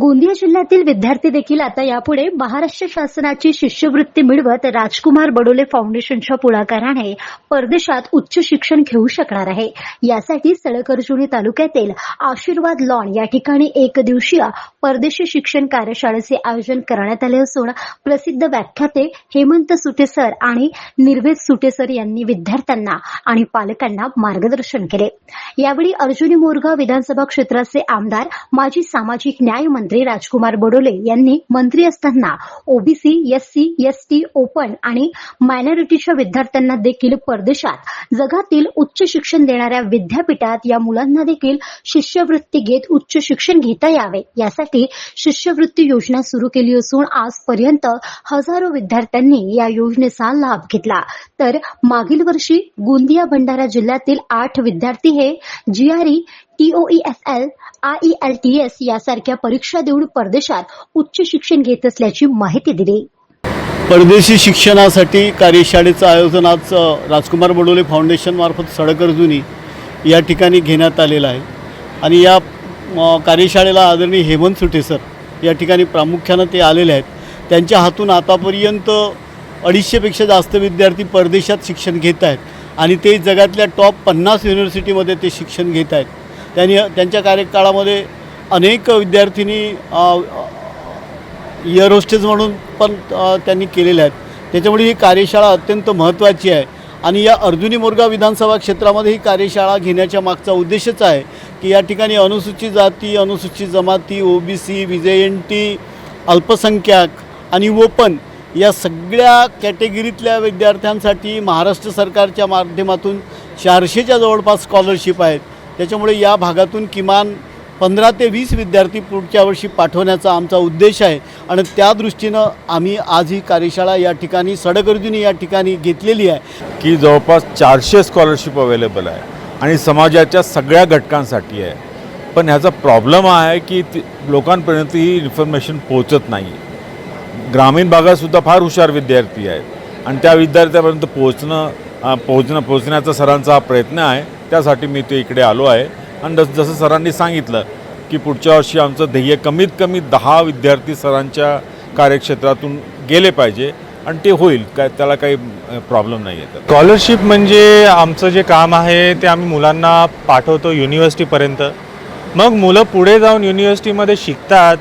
गोंदिया जिल्ह्यातील विद्यार्थी देखील आता यापुढे महाराष्ट्र शासनाची शिष्यवृत्ती मिळवत राजकुमार बडोले फाउंडेशनच्या पुढाकाराने परदेशात उच्च शिक्षण घेऊ शकणार आहे. यासाठी सळकर्जुनी तालुक्यातील आशीर्वाद लॉन या ठिकाणी एक दिवसीय परदेशी शिक्षण कार्यशाळेचे आयोजन करण्यात आले असून प्रसिद्ध व्याख्याते हेमंत सुटे सर आणि निर्वेद सुटे सर यांनी विद्यार्थ्यांना आणि पालकांना मार्गदर्शन केले. यावेळी अर्जुनी मोरगाव विधानसभा क्षेत्राचे आमदार माजी सामाजिक न्याय मंत्री मंत्री राजकुमार बडोले यांनी मंत्री असताना ओबीसी एससी एसटी ओपन आणि मायनॉरिटीच्या विद्यार्थ्यांना देखील परदेशात जगातील उच्च शिक्षण देणाऱ्या विद्यापीठात या मुलांना देखील शिष्यवृत्ती घेत उच्च शिक्षण घेता यावे यासाठी शिष्यवृत्ती योजना सुरू केली असून आजपर्यंत हजारो विद्यार्थ्यांनी या योजनेचा लाभ घेतला. तर मागील वर्षी गोंदिया भंडारा जिल्ह्यातील आठ विद्यार्थी हे जीआरई टीओईएफएल आयईएलटीएस यासारख्या परीक्षा देऊन परदेशात उच्च शिक्षण घेत असल्याची माहिती दिली. परदेशी शिक्षणासाठी कार्यशाळेचं आयोजन आज राजकुमार बडोले फाउंडेशनमार्फत सडकर्जुनी या ठिकाणी घेण्यात आलेलं आहे. आणि या कार्यशाळेला आदरणीय हेमंत सुटे सर या ठिकाणी प्रामुख्यानं ते आलेले आहेत. त्यांच्या हातून आतापर्यंत अडीचशेपेक्षा जास्त विद्यार्थी परदेशात शिक्षण घेत आहेत. आणि ते जगातल्या टॉप पन्नास युनिव्हर्सिटीमध्ये ते शिक्षण घेत आहेत. त्यांनी त्यांच्या कार्यकाळामध्ये अनेक विद्यार्थिनी इयर होस्टेज म्हणून पण त्यांनी केलेल्या आहेत. त्याच्यामुळे ही कार्यशाळा अत्यंत महत्त्वाची आहे. आणि या अर्जुनी मुर्गा विधानसभा क्षेत्रामध्ये ही कार्यशाळा घेण्याच्या मागचा उद्देशच आहे की या ठिकाणी अनुसूचित जाती अनुसूचित जमाती O B C V T अल्पसंख्याक आणि ओपन या सगळ्या कॅटेगरीतल्या विद्यार्थ्यांसाठी महाराष्ट्र सरकारच्या माध्यमातून चारशेच्या जवळपास स्कॉलरशिप आहेत. त्याच्यामुळे या भागातून किमान पंधरा ते वीस विद्यार्थी पुढच्या वर्षी पाठवण्याचा आमचा उद्देश आहे. आणि त्या दृष्टीनं आम्ही आज ही कार्यशाळा या ठिकाणी सडगर्दीने या ठिकाणी घेतलेली आहे. की जवळपास चारशे स्कॉलरशिप अवेलेबल आहे आणि समाजाच्या सगळ्या घटकांसाठी आहे. पण ह्याचा प्रॉब्लेम आहे की लोकांपर्यंत ही इन्फॉर्मेशन पोहोचत नाही. ग्रामीण भागातसुद्धा फार हुशार विद्यार्थी आहेत. आणि त्या विद्यार्थ्यापर्यंत पोहोचणं पोहोचणं पोहोचण्याचा सरांचा हा प्रयत्न आहे. त्यासाठी मी ते इकडे आलो आहे. आणि जस जसं सरांनी सांगितलं की पुढच्या वर्षी आमचं ध्येय कमीत कमी दहा विद्यार्थी सरांच्या कार्यक्षेत्रातून गेले पाहिजे आणि ते होईल. काय त्याला काही प्रॉब्लेम नाही आहे स्कॉलरशिप म्हणजे आमचं जे काम आहे ते आम्ही मुलांना पाठवतो युनिव्हर्सिटीपर्यंत मग मुलं पुढे जाऊन युनिव्हर्सिटीमध्ये शिकतात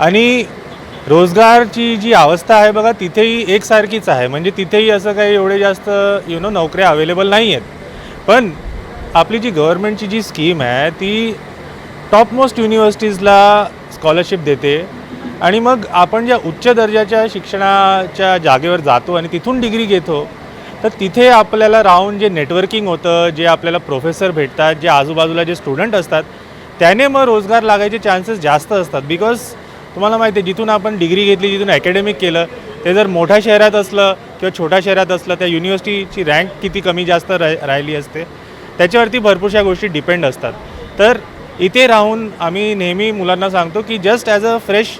आणि रोजगारची जी अवस्था आहे बघा तिथेही एकसारखीच आहे. म्हणजे तिथेही असं काही एवढे जास्त यु नो नोकऱ्या अवेलेबल नाही आहेत पण आपली जी गव्हर्नमेंटची जी स्कीम आहे ती टॉपमोस्ट युनिव्हर्सिटीजला स्कॉलरशिप देते. आणि मग आपण ज्या उच्च दर्जाच्या शिक्षणाच्या जागेवर जातो आणि तिथून डिग्री घेतो तर तिथे आपल्याला राहून जे नेटवर्किंग होतं जे आपल्याला प्रोफेसर भेटतात जे आजूबाजूला जे स्टुडंट असतात त्याने मग रोजगार लागायचे चान्सेस जास्त असतात. बिकॉज तुम्हाला माहिती आहे जिथून आपण डिग्री घेतली जिथून अकॅडमिक केलं ते जर मोठ्या शहरात असलं किंवा छोट्या शहरात असलं त्या युनिव्हर्सिटीची रँक किती कमी जास्त राह राहिली असते. त्याच्यावरती भरपूरशा गोष्टी डिपेंड असतात. तर इथे राहून आम्ही नेहमी मुलांना सांगतो की just as a fresh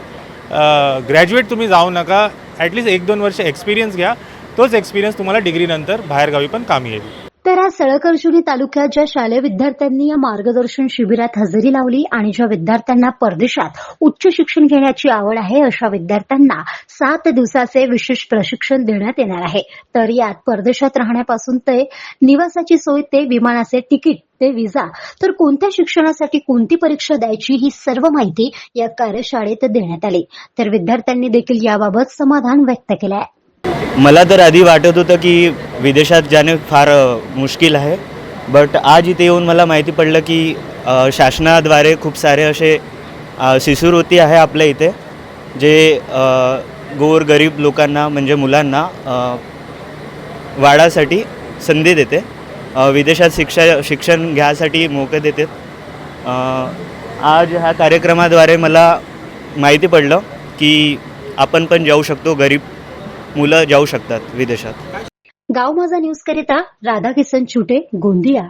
graduate तुम्ही जाऊ नका. ॲटलिस्ट एक दोन वर्ष एक्सपिरियन्स घ्या. तोच एक्सपिरियन्स तुम्हाला डिग्रीनंतर बाहेरगावी पण कामी येईल. सातारा सळकर्जुनी तालुक्यात ज्या शालेय विद्यार्थ्यांनी या मार्गदर्शन शिबिरात हजेरी लावली आणि ज्या विद्यार्थ्यांना परदेशात उच्च शिक्षण घेण्याची आवड आहे अशा विद्यार्थ्यांना सात दिवसाचे विशेष प्रशिक्षण देण्यात येणार आहे. तर यात परदेशात राहण्यापासून ते निवासाची सोय ते विमानाचे तिकीट ते विजा तर कोणत्या शिक्षणासाठी कोणती परीक्षा द्यायची ही सर्व माहिती या कार्यशाळेत देण्यात आली. तर विद्यार्थ्यांनी देखील याबाबत समाधान व्यक्त केलं आहे. मला तर आधी वाटत होतं की विदेशात जाणे फार मुश्किल आहे. बट आज इथे येऊन मला माहिती पडलं की शासनाद्वारे खूप सारे असे शिशुवृत्ती शिष्यवृत्ती आहे आपल्या इथे जे गोर गरीब लोकांना म्हणजे मुलांना वाढासाठी संधी देते. विदेशात शिक्षा शिक्षण घ्यासाठी मोके देते. आज ह्या कार्यक्रमाद्वारे मला माहिती पडलं की आपण पण जाऊ शकतो गरीब मुलं जाऊ शकतात विदेशात. गाव माझा न्यूज करिता राधाकिसन छुटे गोंदिया.